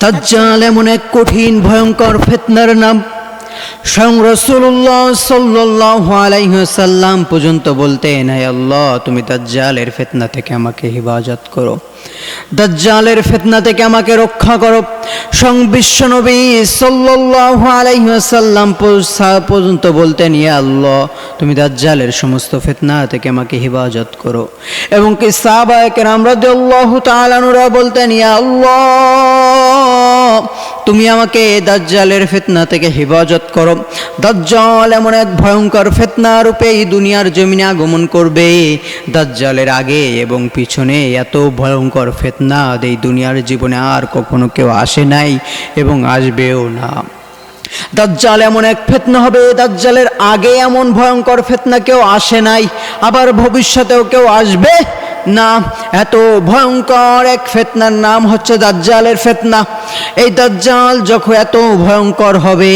দাজ্জাল এমন এক কঠিন, ভয়ঙ্কর ফেতনার নাম। স্বয়ং রসুল্লাহ সাল্লাহ আলাইসাল্লাম পর্যন্ত বলতেন হায় আল্লাহ, তুমি দাজ্জালের ফেতনা থেকে আমাকে হেফাজত করো। দাজ্জালের ফেতনা থেকে আমাকে রক্ষা করো। সং বিশ্বনবী সাল্লাহ আলাইসাল্লাম পর্যন্ত বলতেন, ইয়া আল্লাহ, তুমি দাজ্জালের সমস্ত ফেতনা থেকে আমাকে হেফাজত করো। এবং কি সাহাবায়কের আমরা আল্লাহ তালানুরা বলতেন, ইয়া আল্লাহ, তুমি আমাকে দাজ্জালের ফেতনা থেকে হেফাজত করো। দাজ্জাল এমন এক ভয়ঙ্কর ফেতনা রূপে এই দুনিয়ার জমিনে আগমন করবে। দাজ্জালের আগে এবং পিছনে এত ভয়ঙ্কর ফেতনা এই দুনিয়ার জীবনে আর কখনো কেউ আসে নাই এবং আসবেও না। দাজ্জাল এমন এক ফেতনা হবে, দাজ্জালের আগে এমন ভয়ঙ্কর ফেতনা কেউ আসে নাই, আবার ভবিষ্যতেও কেউ আসবে? না এত ভয়ঙ্কর এক ফেতনার নাম হচ্ছে দাজ্জালের ফেতনা। এই দাজ্জাল যখন এত ভয়ঙ্কর হবে,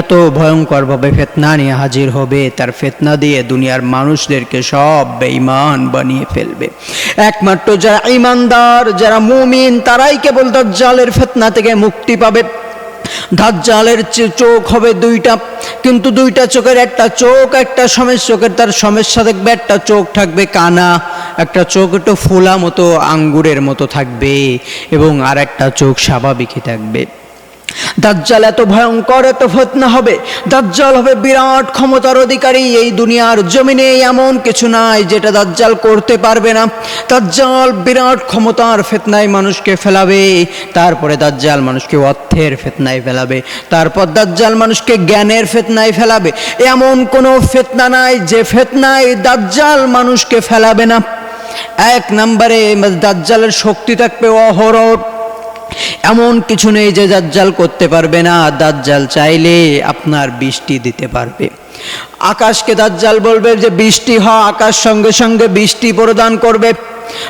এত ভয়ঙ্করভাবে ফেতনা নিয়ে হাজির হবে, তার ফেতনা দিয়ে দুনিয়ার মানুষদেরকে সব বেঈমান বানিয়ে ফেলবে। একমাত্র যারা ইমানদার যারা মুমিন, তারাই কেবল দাজ্জালের ফেতনা থেকে মুক্তি পাবে। দাজ্জালের চোখ হবে দুইটা, কিন্তু দুইটা চোখের একটা চোখ, একটা সমস্যা চোখের, তার সমস্যা দেখবে, একটা চোখ থাকবে কানা। একটা চোখ একটু ফোলা মতো, আঙ্গুরের মতো থাকবে এবং আর একটা চোখ স্বাভাবিকই থাকবে। দাজ্জাল এত ভয়ঙ্কর, এত ফতনা হবে। দাজ্জাল হবে বিরাট ক্ষমতার অধিকারী। এই দুনিয়ার জমিনে এমন কিছু নাই যেটা দাজ্জাল করতে পারবে না। দাজ্জাল বিরাট ক্ষমতার ফেতনায় মানুষকে ফেলাবে, তারপরে দাজ্জাল মানুষকে অর্থের ফেতনায় ফেলাবে, তারপর দাজ্জাল মানুষকে জ্ঞানের ফেতনায় ফেলাবে। এমন কোনো ফেতনা নাই যে ফেতনায় দাজ্জাল মানুষকে ফেলাবে না। এক নম্বরে দাজ্জালের শক্তি থাকবে অহরহ। এমন কিছু নেই যে দাজ্জাল করতে পারবে না। দাজ্জাল চাইলে আপনার বৃষ্টি দিতে পারবে। আকাশকে দাজ্জাল বলবে যে বৃষ্টি হ আকাশ সঙ্গে সঙ্গে বৃষ্টি প্রদান করবে।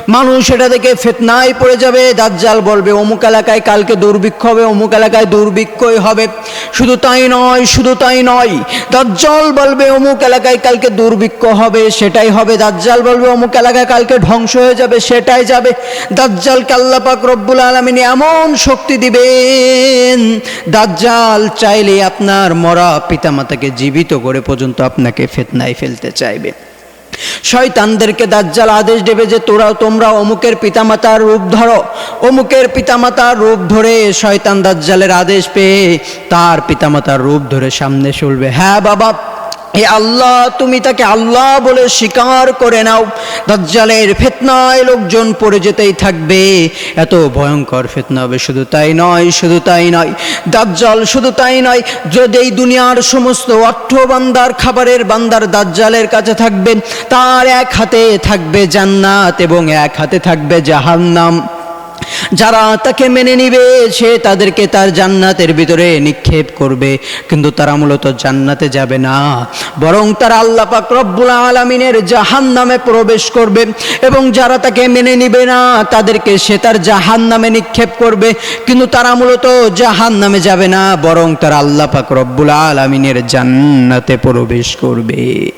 মানুষ এটা দেখে ফেতনায় পড়ে যাবে। দাজ্জাল বলবে, অমুক এলাকায় কালকে দুর্ভিক্ষ হবে, অমুক এলাকায় দুর্ভিক্ষই হবে। শুধু তাই নয়, শুধু তাই নয়, দাজ্জাল বলবে, অমুক এলাকায় কালকে দুর্ভিক্ষ হবে, সেটাই হবে। দাজ্জাল বলবে, অমুক এলাকায় কালকে ধ্বংস হয়ে যাবে, সেটাই যাবে। দাজ্জাল কাল্লাপাক রব্বুল আলমিন এমন শক্তি দিবেন, দাজ্জাল চাইলে আপনার মরা পিতামাতাকে জীবিত করে পর্যন্ত আপনাকে ফেতনায় ফেলতে চাইবে। শয়তানদেরকে দাজ্জাল আদেশ দেবে যে তোরা তোমরা অমুকের পিতামাতার রূপ ধরো। অমুকের পিতামাতার রূপ ধরে শয়তান দাজ্জালের আদেশ পেয়ে তার পিতামাতার রূপ ধরে সামনে চলবে। হ্যাঁ বাবা এ আল্লাহ, তুমি তাকে আল্লাহ বলে স্বীকার করে নাও। দাজ্জালের ফেতনায় লোকজন পড়ে যেতেই থাকবে। এত ভয়ঙ্কর ফেতনা হবে, শুধু তাই নয়, শুধু তাই নয়। দাজ্জাল শুধু তাই নয়, যদি এই দুনিয়ার সমস্ত অর্থ বান্দার খাবারের বান্দার দাজ্জালের কাছে থাকবেন তার এক হাতে থাকবে জান্নাত এবং এক হাতে থাকবে জাহান্নাম। যারা তাকে মেনে নিবে, সে তাদেরকে তার জান্নাতের ভিতরে নিক্ষেপ করবে। কিন্তু তারা মূলত জান্নাতে যাবে না। বরং তারা আল্লাহ পাক রব্বুল আলমিনের জাহান নামে প্রবেশ করবে এবং যারা তাকে মেনে নিবে না, তাদেরকে সে তার জাহান নামে নিক্ষেপ করবে। কিন্তু তারা মূলত জাহান নামে যাবে না, বরং তারা আল্লাহ পাক রব্বুল আলমিনের জান্নাতে প্রবেশ করবে।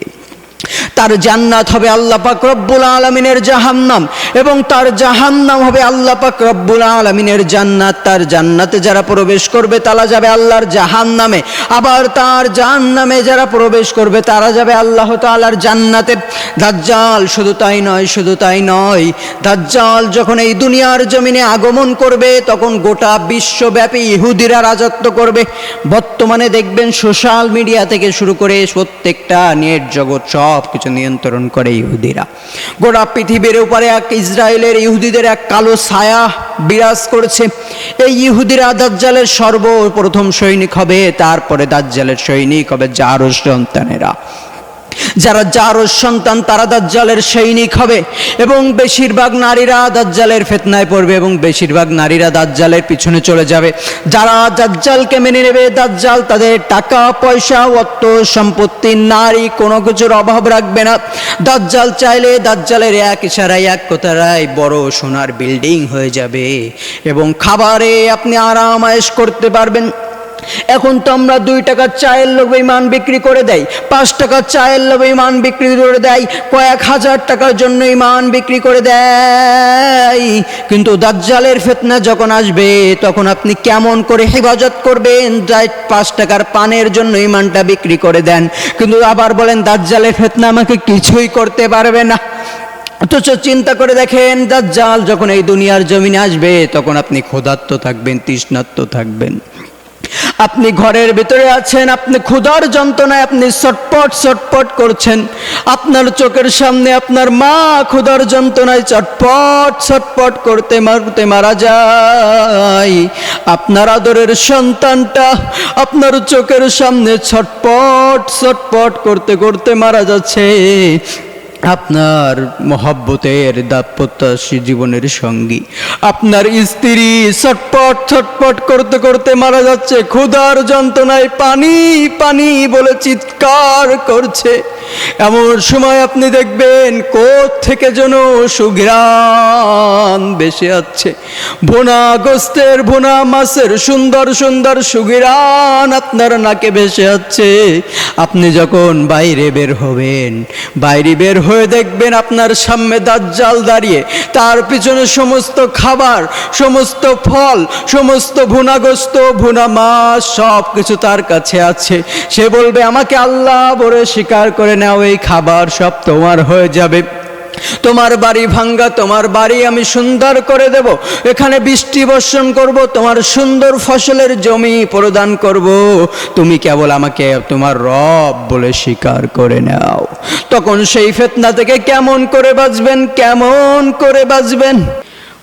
তার জান্নাত হবে আল্লাহ পাক রব্বুল আলমিনের জাহান্নাম এবং তার জাহান্নাম হবে আল্লাহ পাক রব্বুল আলমিনের জান্নাত। তার জান্নাতে যারা প্রবেশ করবে, তারা যাবে আল্লাহর জাহান্নামে। আবার তার জাহান্নামে যারা প্রবেশ করবে, তারা যাবে আল্লাহ তাআলার জান্নাতে। দাজ্জাল শুধু তাই নয়, শুধু তাই নয়, দাজ্জাল যখন এই দুনিয়ার জমিনে আগমন করবে, তখন গোটা বিশ্বব্যাপী ইহুদিরা রাজত্ব করবে। বর্তমানে দেখবেন সোশ্যাল মিডিয়া থেকে শুরু করে প্রত্যেকটা নেট জগৎ সব কিছু নিয়ন্ত্রণ করে ইহুদিরা। গোটা পৃথিবীর উপরে এক ইসরায়েলের ইহুদিদের এক কালো ছায়া বিরাজ করেছে। এই ইহুদিরা দাজ্জালের সর্বপ্রথম সৈনিক হবে, তারপরে দাজ্জালের সৈনিক হবে জারস সন্তানেরা যারা জারস সন্তান তারা দাজ্জালের সৈনিক হবে এবং বেশিরভাগ নারীরা দাজ্জালের ফেতনায় পড়বে এবং বেশিরভাগ নারীরা দাজ্জালের পিছনে চলে যাবে। যারা দাজ্জালকে মেনে নেবে, দাজ্জাল তাদের টাকা, পয়সা, অর্থ, সম্পত্তি, নারী কোনো কিছুর অভাব রাখবে না। দাজ্জাল চাইলে দাজ্জালের এক ইশারায়, এক কথারায় বড় সোনার বিল্ডিং হয়ে যাবে এবং খাবারে আপনি আরাম আয়েশ করতে পারবেন। এখন তো আমরা দুই টাকার চায়ের লোভে ইমান বিক্রি করে দেয় পাঁচ টাকার চায়ের লোভে ইমান বিক্রি করে দেয় কয়েক হাজার টাকার জন্য ইমান বিক্রি করে দেয় কিন্তু দাজ্জালের ফেতনা যখন আসবে, তখন আপনি কেমন করে হেফাজত করবেন? পাঁচ টাকার পানের জন্য ইমানটা বিক্রি করে দেন। কিন্তু আবার বলেন, দাজ্জালের ফেতনা আমাকে কিছুই করতে পারবে না। অথচ চিন্তা করে দেখেন, দাজ্জাল যখন এই দুনিয়ার জমিনে আসবে, তখন আপনি ক্ষুধার্ত থাকবেন, তৃষ্ণার্ত থাকবেন। আপনি ঘরের ভিতরে আছেন, আপনি ক্ষুধার যন্ত্রণায় আপনি চটপট চটপট করছেন। আপনার চোখের সামনে আপনার মা ক্ষুধার যন্ত্রণায় চটপট চটপট করতে মারতে মারা যায়। আপনার আদরের সন্তানটা আপনার চোখের সামনে ছটপট ছটপট করতে করতে মারা যাচ্ছে। আপনার মহাব্বতের দাপত্যাসী জীবনের সঙ্গী। আপনার স্ত্রী ছটপট ছটপট করতে করতে মারা যাচ্ছে। ক্ষুধার যন্ত্রণায় পানি পানি বলে চিৎকার করছে। এমন সময় আপনি দেখবেন কোথ থেকে যেন সুঘ্রাণ বেশি আছে ভোনা গোস্তের ভোনা মাছের সুন্দর সুন্দর সুঘ্রাণ আপনার নাকে ভেসে আছে আপনি যখন বাইরে বের হবেন, বাইরে বের হয়ে দেখবেন আপনার সামনে দাজ্জাল দাঁড়িয়ে, তার পিছনে সমস্ত খাবার, সমস্ত ফল, সমস্ত ভুনাগ্রস্ত ভুনা মাছ সব কিছু তার কাছে আছে। সে বলবে, আমাকে আল্লাহ বলে স্বীকার করে নাও, এই খাবার সব তোমার হয়ে যাবে। তোমার বাড়ি ভাঙ্গা, তোমার বাড়ি আমি সুন্দর করে দেব। এখানে বৃষ্টি বর্ষণ করব, তোমার সুন্দর ফসলের জমি প্রদান করব। তুমি কেবল আমাকে তোমার রব বলে স্বীকার করে নাও। তখন সেই ফেতনা থেকে কেমন করে বাঁচবেন, কেমন করে বাঁচবেন?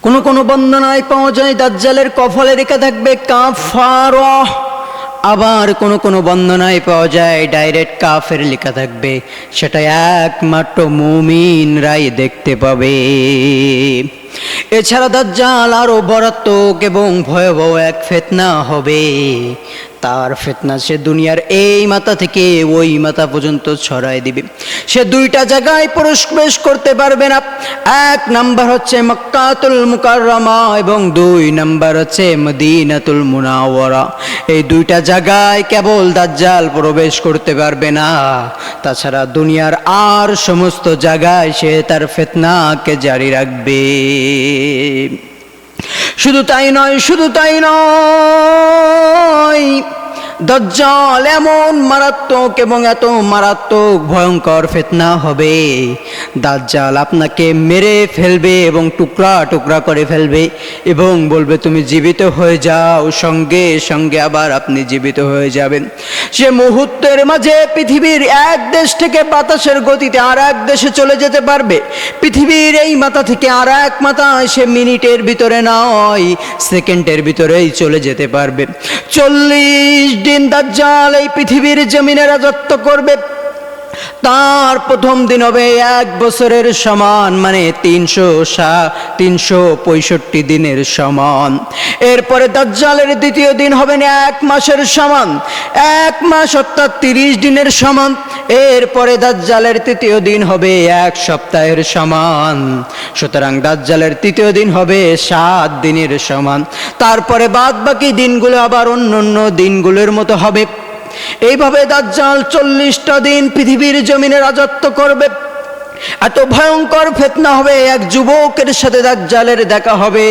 কোন কোনো বন্দনায় পাওয়া যায়, দাজ্জালের কফলে রেখে থাকবে কাফার আবার কোনো কোনো বন্দনায় পাওয়া যায় ডাইরেক্ট কাফের লেখা থাকবে। সেটা একমাত্র মুমিনরাই দেখতে পাবে। এছাড়া দাজ্জাল আরও বরাত্মক এবং ভয়াবহ এক ফেতনা হবে। তার ফেতনা সে দুনিয়ার এই মাথা থেকে ওই মাথা পর্যন্ত ছড়াই দিবে। সে দুইটা জায়গায় প্রবেশ করতে পারবে না। এক নাম্বার হচ্ছে মক্কাতুল মুকাররমা এবং দুই নাম্বার হচ্ছে মদিনাতুল মুনাওয়ারা। এই দুইটা জায়গায় কেবল দাজ্জাল প্রবেশ করতে পারবে না। তাছাড়া দুনিয়ার আর সমস্ত জায়গায় সে তার ফেতনাকে জারি রাখবে। শুধু তাই নয় শুধু তাই নয়। দজ্জাল এমন মারাত্মক এবং এত মারাত্মক ভয়ঙ্কর ফেতনা হবে। দাজ্জাল আপনাকে মেরে ফেলবে এবং টুকরা টুকরা করে ফেলবে এবং বলবে, তুমি জীবিত হয়ে যাও, সঙ্গে সঙ্গে আবার আপনি জীবিত হয়ে যাবেন। সে মুহূর্তের মাঝে পৃথিবীর এক দেশ থেকে বাতাসের গতিতে আর এক দেশে চলে যেতে পারবে। পৃথিবীর এই মাথা থেকে আর এক মাথা সে মিনিটের ভিতরে নয়, সেকেন্ডের ভিতরেই চলে যেতে পারবে। চল্লিশ দিন দাজ্জাল এই পৃথিবীর জমিনে রাজত্ব করবে। তার প্রথম দিন হবে এক বছরের সমান মানে তিনশো সা, তিনশো পঁয়ষট্টি দিনের সমান। এরপরে দাজ্জালের দ্বিতীয় দিন হবে না এক মাসের সমান, এক মাস অর্থাৎ তিরিশ দিনের সমান। এরপরে দাজ্জালের তৃতীয় দিন হবে এক সপ্তাহের সমান। সুতরাং দাজ্জালের তৃতীয় দিন হবে সাত দিনের সমান। তারপরে বাদ বাকি দিনগুলো আবার অন্য অন্য দিনগুলোর মতো হবে। এইভাবে দাজ্জাল চল্লিশটা দিন পৃথিবীর জমিনে রাজত্ব করবে। এত ভয়ঙ্কর ফেতনা হবে, এক যুবকের সাথে দাজ্জালের দেখা হবে।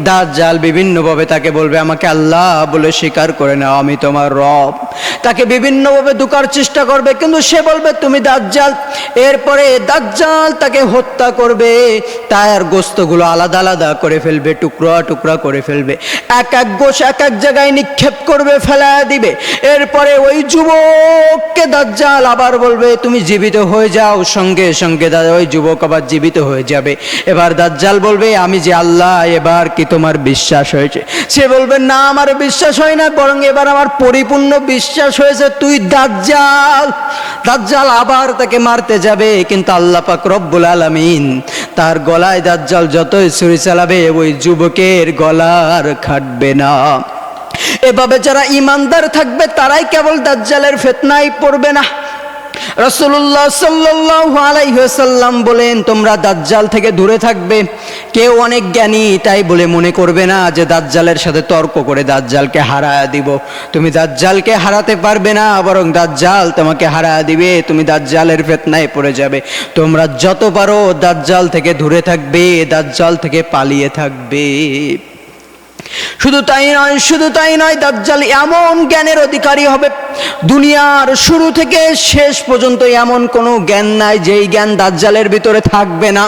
দাজ্জাল বিভিন্নভাবে তাকে বলবে, আমাকে আল্লাহ বলে স্বীকার করে নাও, আমি তোমার রব। তাকে বিভিন্নভাবে দুকার চেষ্টা করবে, কিন্তু সে বলবে, তুমি দাজ্জাল। এরপরে দাজ্জাল তাকে হত্যা করবে, তার গোস্তগুলো আলাদা আলাদা করে ফেলবে, টুকরা টুকরা করে ফেলবে। এক এক গোশ এক এক জায়গায় নিক্ষেপ করবে, ফেলা দিবে। এরপরে ওই যুবককে দাজ্জাল আবার বলবে, তুমি জীবিত হয়ে যাও, সঙ্গে সঙ্গে দাদা ওই যুবক আবার জীবিত হয়ে যাবে। এবার দাজ্জাল বলবে, আমি যে আল্লাহ, এবার কি তোমার বিশ্বাস হয়েছে? সে বলবে, না, আমার বিশ্বাস হয় না, বরং এবার আমার পরিপূর্ণ বিশ্বাস হয়েছে, তুই দাজ্জাল। দাজ্জাল আবার তাকে মারতে যাবে, কিন্তু আল্লাহ পাক রব্বুল আলামিন তার গলায় দাজ্জাল যতই ছুরি চালাবে, ওই যুবকের গলার খাটবে না। এভাবে যারা ইমানদার থাকবে, তারাই কেবল দাজ্জালের ফেতনায় পড়বে না। রসুল্লাহ সাল্লাহ আলাইসাল্লাম বলেন, তোমরা দাজ্জাল থেকে দূরে থাকবে। কেউ অনেক জ্ঞানী তাই বলে মনে করবে না যে দাজ্জালের সাথে তর্ক করে দাজ্জালকে হারায় দিব। তুমি দাজ্জালকে হারাতে পারবে না, বরং দাজ্জাল তোমাকে হারায় দিবে। তুমি দাজ্জালের ফেতনায় পড়ে যাবে। তোমরা যত পারো দাজ্জাল থেকে দূরে থাকবে, দাজ্জাল থেকে পালিয়ে থাকবে। শুধু তাই নয়, শুধু তাই নয়, দাজ্জাল এমন জ্ঞানের অধিকারী হবে। দুনিয়ার শুরু থেকে শেষ পর্যন্ত এমন কোনো জ্ঞান নাই, যেই জ্ঞান দাজ্জালের ভিতরে থাকবে না।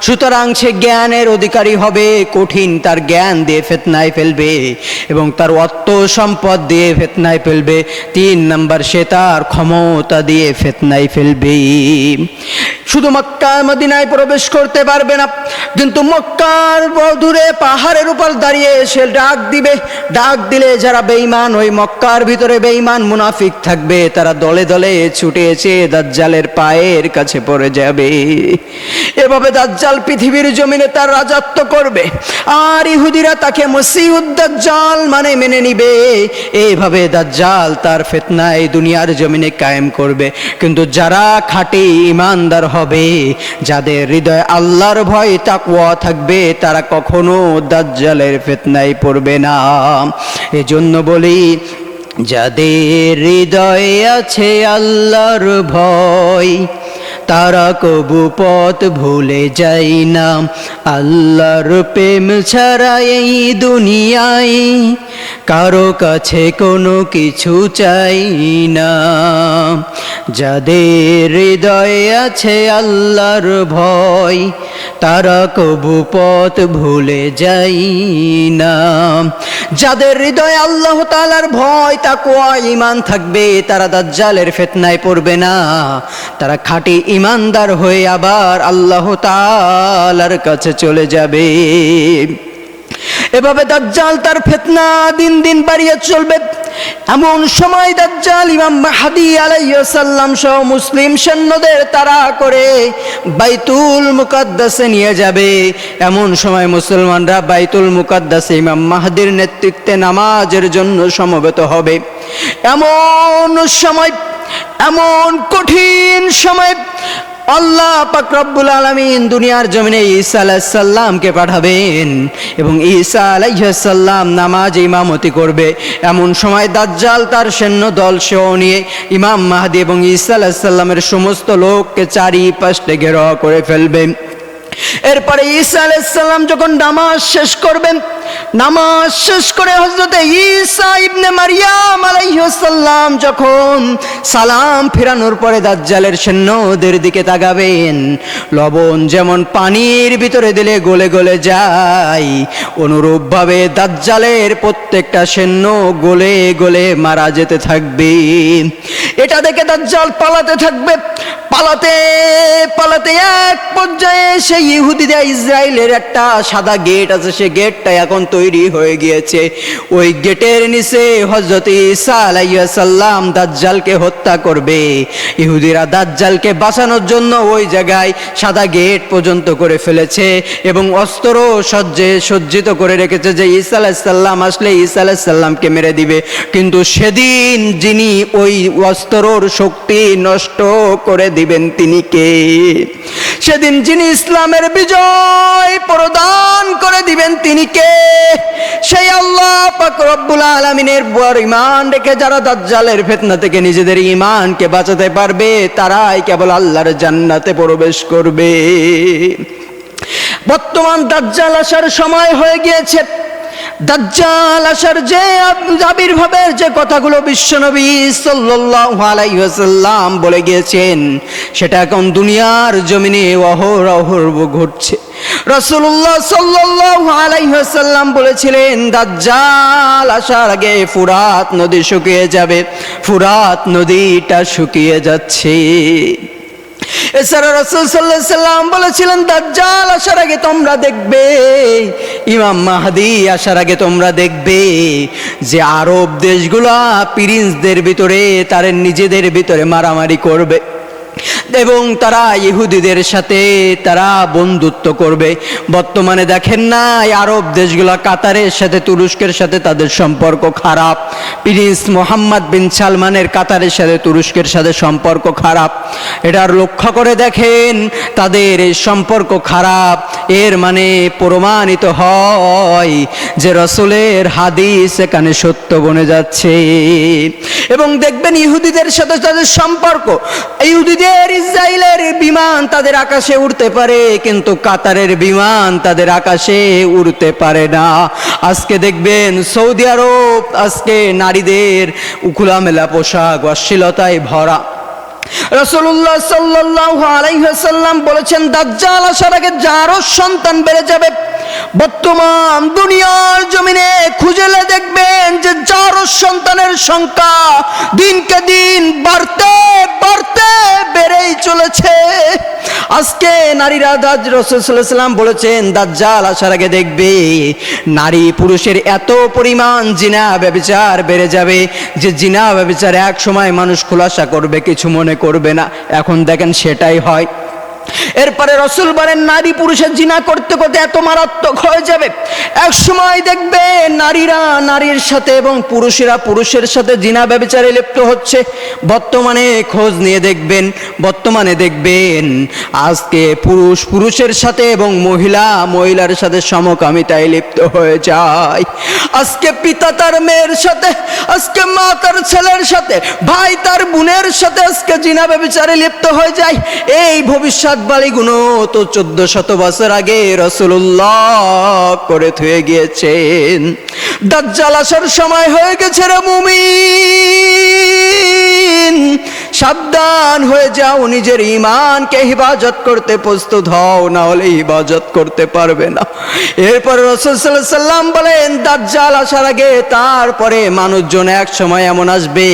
সুতরাং সে জ্ঞানের অধিকারী হবে, কঠিন তার জ্ঞান দিয়ে ফেতনায় ফেলবে এবং তার অর্থ সম্পদ দিয়ে ফেতনায় ফেলবে। তিন নাম্বার, সে তার ক্ষমতা দিয়ে ফেতনায় ফেলবে। শুধু মক্কা মদিনায় প্রবেশ করতে পারবে না। কিন্তু মক্কার দূরে পাহাড়ের উপর দাঁড়িয়ে সে ডাক দিবে। ডাক দিলে যারা বেঈমান, ওই মক্কার ভিতরে বেঈমান মুনাফিক থাকবে। তারা দলে দলে ছুটে এসে দাজ্জালের পায়ের কাছে পড়ে যাবে। এভাবে দাজ্জাল পৃথিবীর জমিনে তার রাজত্ব করবে। আর ইহুদিরা তাকে মসিউদ্দাজ্জাল মানে মেনে নিবে। এইভাবে দাজ্জাল তার ফেতনায় দুনিয়ার জমিনে কায়েম করবে। কিন্তু যারা খাঁটি, ইমানদার হবে। যাদের হৃদয় আল্লাহর ভয় তাকুয়া থাকবে, তারা কখনো দাজ্জালের ফেতনায় পড়বে না। এজন্য বলি, যাদের হৃদয়ে আছে আল্লাহর ভয় তারা কবু পথ ভুলে যাই না। আল্লাহর প্রেম ছাড়া এই দুনিয়ায় কারও কাছে কোনো কিছু চাই না। যাদের হৃদয়ে আছে আল্লাহর ভয়, তারা কবু পথ ভুলে যাই না। যাদের হৃদয়ে আল্লাহ তালার ভয়, তাকুয়া ইমান থাকবে, তারা দাজ্জালের ফেতনায় পড়বে না। তারা খাঁটি ইমানদার হয়ে আবার আল্লাহ তালার কাছে চলে যাবে। এভাবে দাজ্জাল তার ফেতনা দিন দিন বাড়িয়ে চলবে। এমন সময় দাজ্জাল ইমাম মাহাদি আলাইসাল্লাম সহ মুসলিম সৈন্যদের তারা করে বাইতুল মুকাদ্দাসে নিয়ে যাবে। এমন সময় মুসলমানরা বাইতুল মুকাদ্দাসে ইমাম মাহাদির নেতৃত্বে নামাজের জন্য সমবেত হবে। এমন সময়, এমন কঠিন সময় আল্লাহ পাক রব্বুল আলমিন দুনিয়ার জমিনে ঈসা আলাইসাল্লামকে পাঠাবেন এবং ঈসা আলাইসাল্লাম নামাজ ইমামতি করবে। এমন সময় দাজ্জাল তার সৈন্য দল সেও নিয়ে ইমাম মাহাদি এবং ঈসা আলাইসাল্লামের সমস্ত লোককে চারিপাশে ঘেরাও করে ফেলবেন এরপরে ঈসা আলাইসাল্লাম যখন নামাজ শেষ করবেন, নামাজ শেষ করে হজরতে ঈসা ইবনে মারিয়াম আলাইহিসসালাম যখন সালাম ফেরানোর পরে দাজ্জালের সৈন্যদের দিকে তাকাবেন, লবণ যেমন পানির ভিতরে দিলে গলে গলে যায়, অনুরূপভাবে দাজ্জালের প্রত্যেকটা সৈন্য গলে গলে মারা যেতে থাকবে। এটা দেখে দাজ্জাল পালাতে থাকবে। পালাতে পালাতে এক পর্যায়ে সেই ইহুদিরা ইসরায়েলের একটা সাদা গেট আছে, সে গেটটা এখন তৈরি হয়ে গিয়েছে। ওই গেটের নিচে হজরত ঈসা আলাইসাল্লাম দাজ্জালকে হত্যা করবে। ইহুদিরা দাজ্জালকে বাঁচানোর জন্য ওই জায়গায় সাদা গেট পর্যন্ত করে ফেলেছে এবং অস্ত্র সজ্জে, সজ্জিত করে রেখেছে যে ঈসা আলাইসাল্লাম আসলে ঈসা আলাইসাল্লামকে মেরে দিবে। কিন্তু সেদিন যিনি ওই অস্ত্রর শক্তি নষ্ট করে দিবেন তিনি কে? সেদিন যিনি ইসলামের বিজয় প্রদান করে দিবেন তিনি কে? সেই আল্লাহ পাক রব্বুল আলমিনের বর ইমান রেখে যারা দাজ্জালের ফেতনা থেকে নিজেদের ইমানকে বাঁচাতে পারবে, তারাই কেবল আল্লাহর জান্নাতে প্রবেশ করবে। বর্তমান দাজ্জাল আসার সময় হয়ে গিয়েছে। দাজ্জাল আসার যে আবির্ভাবের যে কথাগুলো বিশ্বনবী সাল্লাল্লাহু আলাইহি ওয়াসাল্লাম বলে গিয়েছেন, সেটা এখন দুনিয়ার জমিনে অহরহ ঘটছে। রাসূলুল্লাহ সাল্লাল্লাহু আলাইহি ওয়াসাল্লাম বলেছিলেন, দাজ্জাল আসার আগে ফুরাত নদী শুকিয়ে যাবে, ফুরাত নদীটা শুকিয়ে যাচ্ছে। এছাড়া রসুল সাল্লাহ সাল্লাম বলেছিলেন, দাজ্জাল আসার আগে তোমরা দেখবে, ইমাম মাহাদি আসার আগে তোমরা দেখবে যে আরব দেশগুলা পিরিন্সদের ভিতরে তাদের নিজেদের ভিতরে মারামারি করবে। এবং তারা ইহুদিদের সাথে তারা বন্ধুত্ব করবে। বর্তমানে দেখেন না আরব দেশগুলো কাতারের সাথে, তুরস্কের সাথে তাদের সম্পর্ক খারাপ। প্রিন্স মোহাম্মদ বিন সালমানের কাতারের সাথে, তুরস্কের সাথে সম্পর্ক খারাপ। এটার লক্ষ্য করে দেখেন, তাদের এই সম্পর্ক খারাপ। এর মানে প্রমাণিত হয় যে রসুলের হাদিস এখানে সত্য বনে যাচ্ছে। এবং দেখবেন ইহুদিদের সাথে তাদের সম্পর্ক। ইহুদিদের ইসরায়েলের বিমান তাদের আকাশে উড়তে পারে, কিন্তু কাতারের বিমান তাদের আকাশে উড়তে পারে না। আজকে দেখবেন সৌদি আরব, আজকে নারীদের উখুলামেলা পোশাক, অশ্লীলতায় ভরা। রসুল্লাহ সাল্লাহ আলাইহাল্লাম বলেছেন, দাজ্জাল আসার আগে যারও সন্তান বেড়ে যাবে বর্তমান দুনিয়ার জমিনে খুঁজেলে দেখবেন যে যারও সন্তানের সংখ্যা দিনকে দিন বাড়তে বাড়তে বেড়েই চলেছে। আজকে নারীরা দাজ রসুলাম বলেছেন, দাজ্জাল আসার আগে দেখবে নারী পুরুষের এত পরিমাণ জিনা ব্যবচার বেড়ে যাবে যে জিনা ব্যবচার এক সময় মানুষ খোলাসা করবে, কিছু মনে করবে না। এখন দেখেন সেটাই হয়। এরপরে রসুল বলেন, নারী পুরুষের জিনা করতে করতে এত মারাত্মক হয়ে যাবে। এক সময় দেখবে নারীরা নারীর সাথে এবং পুরুষেরা পুরুষের সাথে জিনা ব্যবচারে লিপ্ত হচ্ছে। বর্তমানে খোঁজ নিয়ে দেখবেন, বর্তমানে দেখবেন আজকে পুরুষ পুরুষের সাথে এবং মহিলা মহিলার সাথে সমকামিতায় লিপ্ত হয়ে যায়। আজকে পিতা তার মেয়ের সাথে, আজকে মা তার ছেলের সাথে, ভাই তার বোনের সাথে আজকে জিনা ব্যবচারে লিপ্ত হয়ে যায়। এই ভবিষ্যৎবাণীগুলো তো চোদ্দ শত বছর আগে রসুল্লাহ করে থুয়ে গিয়েছেন। দাজ্জাল আসার সময় হয়ে গেছে রে মুমিন। সাবধান হয়ে যাও, নিজের ইমানকে হিফাজত করতে প্রস্তুত হও, না হলে হিফাজত করতে পারবে না। এরপর রসুল সাল্লাম বলেন, দাজ্জাল আসার আগে তারপরে মানুষজন এক সময় এমন আসবে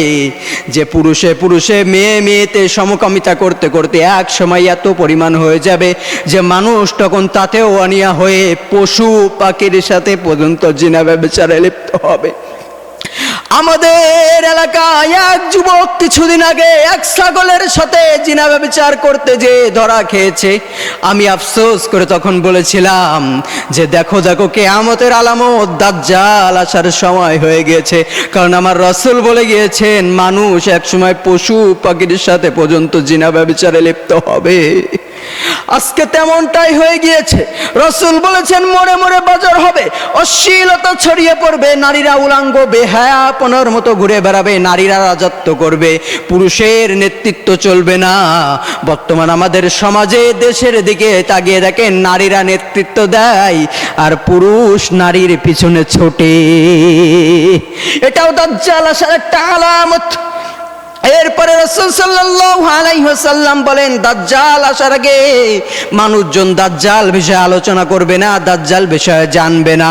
যে পুরুষে পুরুষে, মেয়ে মেয়েতে সমকামিতা করতে করতে এক সময় এত পরিমাণ হয়ে যাবে যে মানুষ তখন তাতেও অনিয়া হয়ে পশু পাখির সাথে পর্যন্ত জিনা ব্যবচারে লিপ্ত হবে। আমাদের এলাকায় এক যুবক কিছুদিন আগে এক ছাগলের সাথে জিনা ব্যবচার করতে যে ধরা খেয়েছে। আমি আফসোস করে তখন বলেছিলাম যে দেখো দেখো কে আমতের আলামত দাজ্জাল আসার সময় হয়ে গিয়েছে। কারণ আমার রসুল বলে গিয়েছেন, মানুষ এক সময় পশু পাখির সাথে পর্যন্ত জিনা ব্যবচারে লিপ্ত হবে। আজকে তেমনটাই হয়ে গিয়েছে। রসুল বলেছেন মোড়ে মোড়ে বাজার হবে। অশ্লীলতা ছড়িয়ে পড়বে। নারীরা উলাঙ্গ বেহায়াপনার মতো ঘুরে বেড়াবে। নারীরা রাজত্ব করবে। পুরুষের নেতৃত্ব চলবে না। বর্তমান আমাদের সমাজে দেশের দিকে তাকিয়ে দেখেন, নারীরা নেতৃত্ব দেয় আর পুরুষ নারীর পিছনে ছোটে। এটাও দাজ্জাল আসার একটা আলামত। এরপরে রসুল আলাইহি বলেন, দাজ্জাল আসার আগে মানুষজন দাজ্জাল বিষয়ে আলোচনা করবে না, দাজ্জাল বিষয়ে জানবে না।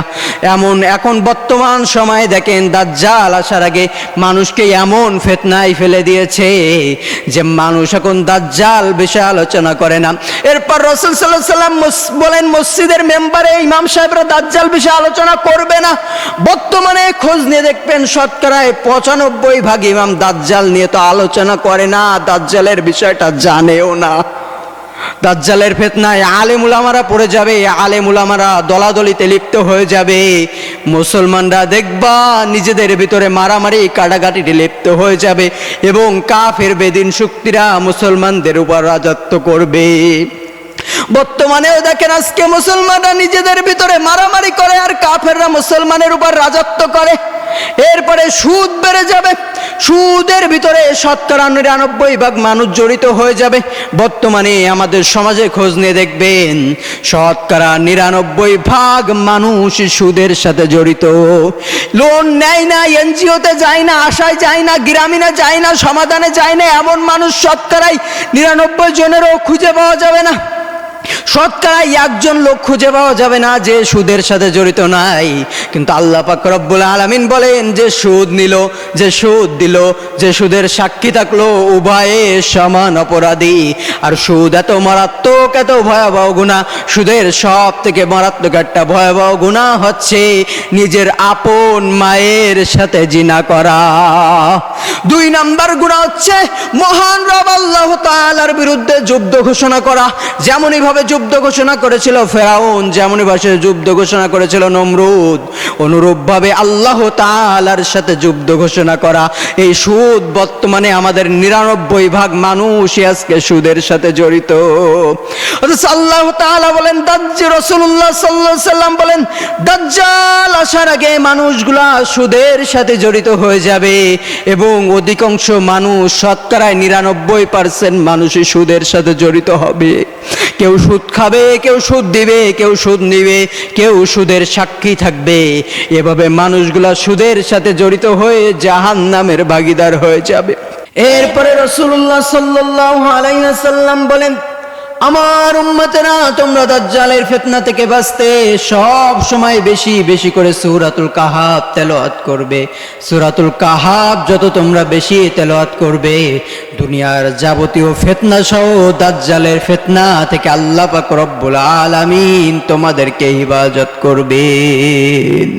এমন এখন বর্তমান সময়ে দেখেন, দাজ্জাল আসার আগে মানুষকে এমন ফেতনায় ফেলে দিয়েছে যে মানুষ এখন দাজ্জাল বিষয়ে আলোচনা করে না। এরপর রসুল সাল্লাহ সাল্লাম বলেন, মসজিদের মেম্বারে ইমাম সাহেবরা দাজ্জাল বিষয়ে আলোচনা করবে না। বর্তমানে খোঁজ নিয়ে দেখবেন শতকরায় পঁচানব্বই ভাগ ইমাম দাজ্জাল নিয়ে তো আলোচনা করে না, দাজ্জালের বিষয়টা জানেও না। দাজ্জালের ফেতনায় আলেমুলামারা পড়ে যাবে আলেমুলামারা দলাদলিতে লিপ্ত হয়ে যাবে। মুসলমানরা দেখবা নিজেদের ভিতরে মারামারি, কাটাকাটিতে লিপ্ত হয়ে যাবে এবং কাফের বেদিন শক্তিরা মুসলমানদের উপর রাজত্ব করবে। বর্তমানেও দেখেন আজকে মুসলমানরা নিজেদের ভিতরে মারামারি করে আর কাফেররা মুসলমানের উপর রাজত্ব করে। এরপরে সুদ বেড়ে যাবে। সুদের ভিতরে শতকরা নিরানব্বই ভাগ মানুষ জড়িত হয়ে যাবে। বর্তমানে আমাদের সমাজে খোঁজ নিয়ে দেখবেন শতকরা নিরানব্বই ভাগ মানুষ সুদের সাথে জড়িত। লোন নেয় না, এনজিওতে যায় না, আশায় যায় না, গ্রামীণে যায় না, সমাধানে যায় না, এমন মানুষ শতকরাই নিরানব্বই জনেরও খুঁজে পাওয়া যাবে না। শতকরা একজন লোক খুঁজে পাওয়া যাবে না যে সুদের সাথে জড়িত নাই। কিন্তু আল্লাহ পাক রব্বুল আলামিন বলেন, যে সুদ নিল, যে সুদ দিল, যে সুদের সাক্ষী থাকল, উভয়ে সমান অপরাধী। আর সুদ এত মারাত্মক, এত ভয়াবহ গুণা সুদের সব থেকে মারাত্মক একটা ভয়াবহ গুণা হচ্ছে নিজের আপন মায়ের সাথে জিনা করা। দুই নাম্বার গুণা হচ্ছে মহান রব আল্লাহ তাআলার বিরুদ্ধে যুদ্ধ ঘোষণা করা। যেমনই ভাবে যুদ্ধ ঘোষণা করেছিল ফেরাউন, যেমনই ভাবে যুদ্ধ ঘোষণা করেছিল নমরুদ অনুরূপ ভাবে আল্লাহ তাআলার সাথে যুদ্ধ ঘোষণা করা। এই সুদ বর্তমানে আমাদের নিরানব্বই ভাগ মানুষই আজকে সুদের সাথে জড়িত। আল্লাহ তাআলা বলেন, দাজ্জ রসুল্লাহ সাল্লাহ সাল্লাম বলেন, দাজ্জাল আসার আগে মানুষগুলা সুদের সাথে জড়িত হয়ে যাবে এবং অধিকাংশ মানুষ শতকরায় নিরানব্বই পার্সেন্ট মানুষই সুদের সাথে জড়িত হবে। কেউ সুদ খাবে, কেউ সুদ দিবে, কেউ সুদ নিবে, কেউ সুদের সাক্ষী থাকবে। এভাবে মানুষগুলা সুদের সাথে জড়িত হয়ে জাহান নামের ভাগিদার হয়ে যাবে। এরপরে রসুল্লাহ সাল্লাহ আলাইসাল্লাম বলেন আমার উম্মতেরা, তোমরা দাজ্জালের ফিতনা থেকে বাঁচতে সব সময় বেশি বেশি করে সূরাতুল কাহাব তেলাওয়াত করবে। সূরাতুল কাহাব যত তোমরা বেশি তেলাওয়াত করবে, দুনিয়ার যাবতীয় ফিতনা সহ দাজ্জালের ফিতনা থেকে আল্লাহ পাক রব্বুল আলামিন তোমাদেরকে হিফাজত করবেন।